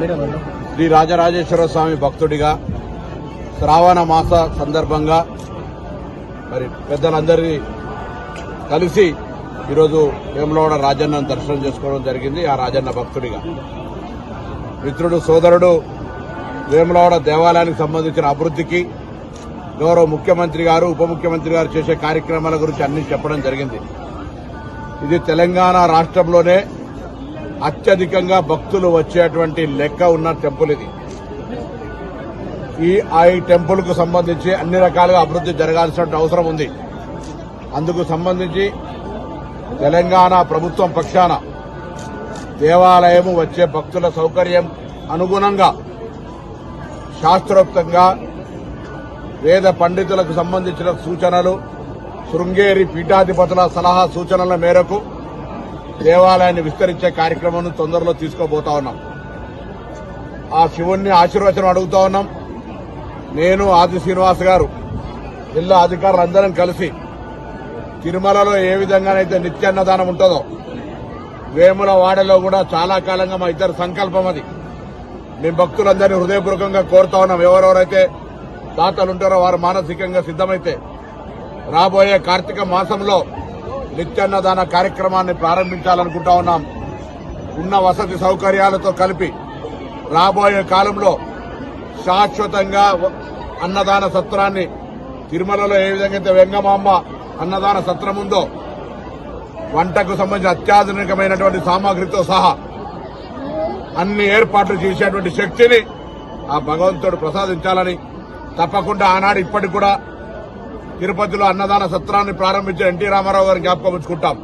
శ్రీ రాజరాజేశ్వర స్వామి భక్తుడిగా శ్రావణ మాస సందర్భంగా మరి పెద్దలందరినీ కలిసి ఈరోజు వేములవాడ రాజన్నను దర్శనం చేసుకోవడం జరిగింది. ఆ రాజన్న భక్తుడిగా. మిత్రుడు సోదరుడు వేములవాడ దేవాలయానికి సంబంధించిన అభివృద్ధికి గౌరవ ముఖ్యమంత్రి గారు ఉప ముఖ్యమంత్రి గారు చేసే కార్యక్రమాల గురించి అన్ని చెప్పడం జరిగింది. ఇది తెలంగాణ రాష్ట్రంలోనే అత్యధికంగా భక్తులు వచ్చేటువంటి లెక్క ఉన్న టెంపుల్ ఇది. ఈ ఆ ఈ టెంపుల్కు సంబంధించి అన్ని రకాలుగా అభివృద్ధి జరగాల్సిన అవసరం ఉంది. అందుకు సంబంధించి తెలంగాణ ప్రభుత్వం పక్షాన దేవాలయము వచ్చే భక్తుల సౌకర్యం అనుగుణంగా శాస్త్రోక్తంగా వేద పండితులకు సంబంధించిన సూచనలు శృంగేరి పీఠాధిపతుల సలహా సూచనల మేరకు దేవాలయాన్ని విస్తరించే కార్యక్రమం తొందరలో తీసుకోబోతా ఉన్నాం. ఆ శివుణ్ణి ఆశీర్వచనం అడుగుతా ఉన్నాం. నేను ఆది శ్రీనివాస్ గారు జిల్లా అధికారులందరం కలిసి తిరుమలలో ఏ విధంగానైతే నిత్యాన్నదానం ఉంటుందో వేముల వాడలో కూడా చాలా కాలంగా మా ఇద్దరు సంకల్పం అది. మేము భక్తులందరినీ హృదయపూర్వకంగా కోరుతా ఉన్నాం. ఎవరెవరైతే దాతలుంటారో వారు మానసికంగా సిద్దమైతే రాబోయే కార్తీక మాసంలో నిత్యాన్నదాన కార్యక్రమాన్ని ప్రారంభించాలనుకుంటా ఉన్నాం. ఉన్న వసతి సౌకర్యాలతో కలిపి రాబోయే కాలంలో శాశ్వతంగా అన్నదాన సత్రాన్ని తిరుమలలో ఏ విధంగా అయితే వెంగమాంబ అన్నదాన సత్రం ఉందో వంటకు సంబంధించిన అత్యాధునికమైనటువంటి సామాగ్రితో సహా అన్ని ఏర్పాట్లు చేసేటువంటి శక్తిని ఆ భగవంతుడు ప్రసాదించాలని తప్పకుండా ఆనాడు ఇప్పటికి కూడా తిరుపతిలో అన్నదాన సత్రాన్ని ప్రారంభించిన ఎన్టీ రామారావు గారిని జ్ఞాపకం ఉంచుకుంటాం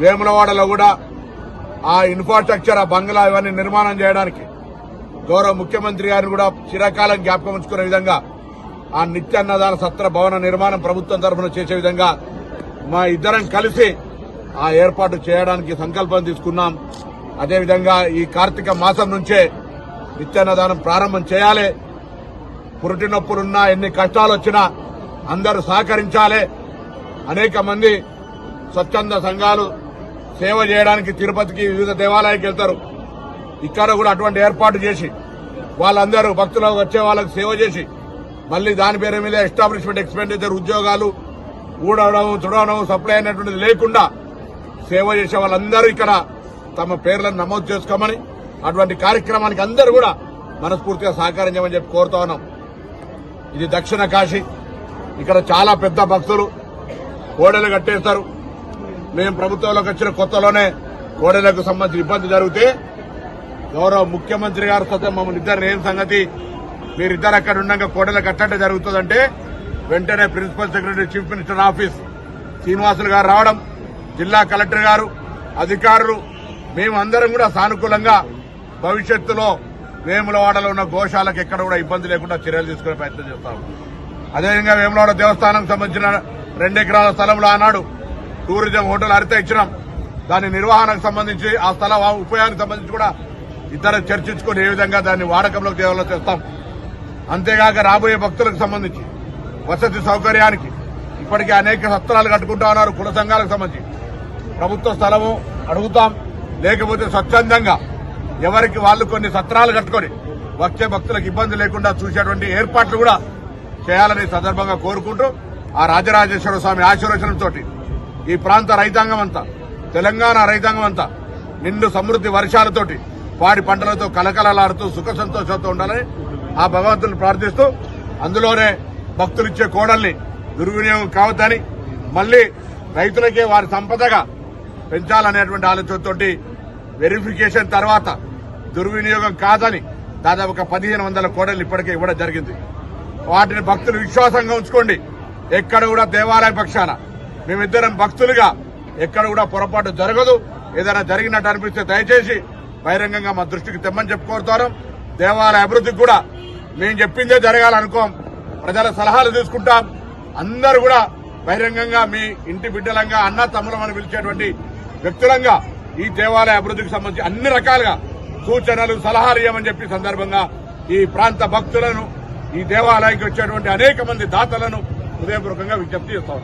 వేములవాడలో కూడా ఆ ఇన్ఫ్రాస్ట్రక్చర్ ఆ బంగ్లా ఇవన్నీ నిర్మాణం చేయడానికి గౌరవ ముఖ్యమంత్రి గారిని కూడా చిరకాలం జ్ఞాపకం ఉంచుకునే విధంగా ఆ నిత్య అన్నదాన సత్ర భవన నిర్మాణం ప్రభుత్వం తరఫున చేసే విధంగా మా ఇద్దరం కలిసి ఆ ఏర్పాటు చేయడానికి సంకల్పం తీసుకున్నాం. అదేవిధంగా ఈ కార్తీక మాసం నుంచే నిత్యాన్నదానం ప్రారంభం చేయాలి. పురుటి నొప్పులున్నా ఎన్ని కష్టాలు వచ్చినా అందరూ సహకరించాలి. అనేక మంది స్వచ్ఛంద సంఘాలు సేవ చేయడానికి తిరుపతికి వివిధ దేవాలయానికి వెళ్తారు. ఇక్కడ కూడా అటువంటి ఏర్పాటు చేసి వాళ్ళందరూ భక్తులు వచ్చే వాళ్ళకి సేవ చేసి మళ్ళీ దాని పేరు మీద ఎస్టాబ్లిష్మెంట్ ఎక్స్పెండిచర్ ఉద్యోగాలు ఊడవడం తుడవడం సప్లై అయినటువంటిది లేకుండా సేవ చేసే వాళ్ళందరూ ఇక్కడ తమ పేర్లను నమోదు చేసుకోమని అటువంటి కార్యక్రమానికి అందరూ కూడా మనస్ఫూర్తిగా సహకరించమని చెప్పి కోరుతా ఉన్నాం. ఇది దక్షిణ కాశీ. ఇక్కడ చాలా పెద్ద భక్తులు కోడలు కట్టేస్తారు. మేము ప్రభుత్వంలోకి వచ్చిన కొత్తలోనే కోడలకు సంబంధించిన ఇబ్బంది జరిగితే గౌరవ ముఖ్యమంత్రి గారు సొంత మమ్మల్ని ఇద్దరు ఏం సంగతి మీరిద్దరు అక్కడ ఉండగా కోడలు కట్టంటే జరుగుతుందంటే వెంటనే principal secretary chief minister office Srinivasulu garu రావడం జిల్లా కలెక్టర్ గారు అధికారులు మేమందరం కూడా సానుకూలంగా భవిష్యత్తులో వేములవాడలో ఉన్న గోశాలకు ఎక్కడ కూడా ఇబ్బంది లేకుండా చర్యలు తీసుకునే ప్రయత్నం చేస్తాము. అదేవిధంగా వేములవాడ దేవస్థానం సంబంధించిన రెండెకరాల స్థలంలో ఆనాడు టూరిజం హోటల్ హరిత ఇచ్చినాం. దాని నిర్వహణకు సంబంధించి ఆ స్థల ఉపయోగానికి సంబంధించి కూడా ఇద్దరు చర్చించుకుని ఏ విధంగా దాన్ని వాడకంలోకి తేవాలో చేస్తాం. అంతేగాక రాబోయే భక్తులకు సంబంధించి వసతి సౌకర్యానికి ఇప్పటికే అనేక సత్రాలు కట్టుకుంటా ఉన్నారు కుల సంఘాలకు సంబంధించి. ప్రభుత్వ స్థలము అడుగుతాం. లేకపోతే స్వచ్ఛందంగా ఎవరికి వాళ్ళు కొన్ని సత్రాలు కట్టుకొని వచ్చే భక్తులకు ఇబ్బంది లేకుండా చూసేటువంటి ఏర్పాట్లు కూడా చేయాలని సందర్భంగా కోరుకుంటూ ఆ రాజరాజేశ్వర స్వామి ఆశీర్వచనంతో ఈ ప్రాంత రైతాంగం అంతా తెలంగాణ రైతాంగం అంతా నిండు సమృద్ధి వర్షాలతోటి పాడి పంటలతో కలకలలాడుతూ సుఖ సంతోషంతో ఉండాలని ఆ భగవంతుని ప్రార్థిస్తూ అందులోనే భక్తులిచ్చే కోడల్ని దుర్వినియోగం కావద్దని మళ్ళీ రైతులకే వారి సంపదగా పెంచాలనేటువంటి ఆలోచనతోటి వెరిఫికేషన్ తర్వాత దుర్వినియోగం కాదని దాదాపు ఒక పదిహేను వందల కోడలు ఇప్పటికే ఇవ్వడం జరిగింది. వాటిని భక్తులు విశ్వాసంగా ఉంచుకోండి. ఎక్కడ కూడా దేవాలయ పక్షాన మేమిద్దరం భక్తులుగా ఎక్కడ కూడా పొరపాటు జరగదు. ఏదైనా జరిగినట్టు అనిపిస్తే దయచేసి బహిరంగంగా మా దృష్టికి తెమ్మని చెప్పుకోరుతారు. దేవాలయ అభివృద్ధికి కూడా మేము చెప్పిందే జరగాలనుకోం. ప్రజల సలహాలు తీసుకుంటాం. అందరూ కూడా బహిరంగంగా మీ ఇంటి బిడ్డలంగా అన్న తమ్ములం అని పిలిచేటువంటి వ్యక్తులంగా ఈ దేవాలయ అభివృద్ధికి సంబంధించి అన్ని రకాలుగా సూచనలు సలహాలు ఇవ్వమని చెప్పి సందర్భంగా ఈ ప్రాంత భక్తులను ఈ దేవాలయానికి వచ్చేటువంటి అనేక మంది దాతలను హృదయపూర్వకంగా విజ్ఞప్తి చేస్తా